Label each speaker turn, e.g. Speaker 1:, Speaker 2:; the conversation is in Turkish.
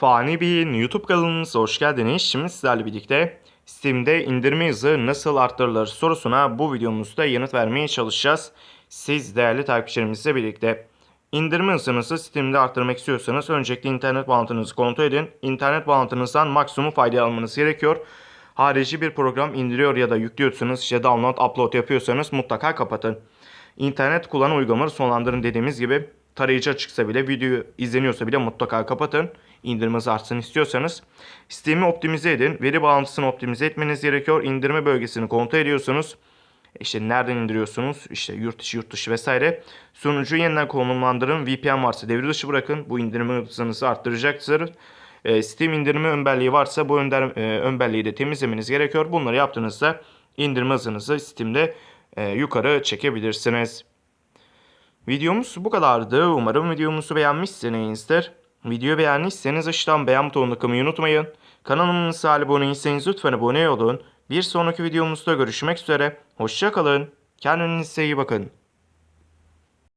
Speaker 1: Fani Bey'in YouTube kanalımıza hoş geldiniz. Şimdi sizlerle birlikte Steam'de indirme hızı nasıl arttırılır sorusuna bu videomuzda yanıt vermeye çalışacağız. Siz değerli takipçilerimizle birlikte indirme hızınızı Steam'de arttırmak istiyorsanız öncelikle internet bağlantınızı kontrol edin. İnternet bağlantınızdan maksimum fayda almanız gerekiyor. Harici bir program indiriyor ya da yüklüyorsanız işte download upload yapıyorsanız mutlaka kapatın. İnternet kullanım uygulamaları sonlandırın dediğimiz gibi tarayıcı açıksa bile video izleniyorsa bile mutlaka kapatın. İndirme hızı artsın istiyorsanız. Steam'i optimize edin. Veri bağlantısını optimize etmeniz gerekiyor. İndirme bölgesini kontrol ediyorsunuz. İşte nereden indiriyorsunuz? İşte yurt içi, yurt dışı vesaire. Sunucuyu yeniden konumlandırın. VPN varsa devre dışı bırakın. Bu indirme hızınızı arttıracaktır. E, Steam indirme ön belleği varsa bu önder, e, ön belleği de temizlemeniz gerekiyor. Bunları yaptığınızda indirme hızınızı Steam'de e, yukarı çekebilirsiniz. Videomuz bu kadardı. Umarım videomuzu beğenmişsinizdir. Videoyu beğendiyseniz aşağıdan beğen butonuna tıklamayı unutmayın. Kanalımıza abone lütfen abone olun. Bir sonraki videomuzda görüşmek üzere. Hoşçakalın. Kendinize iyi bakın.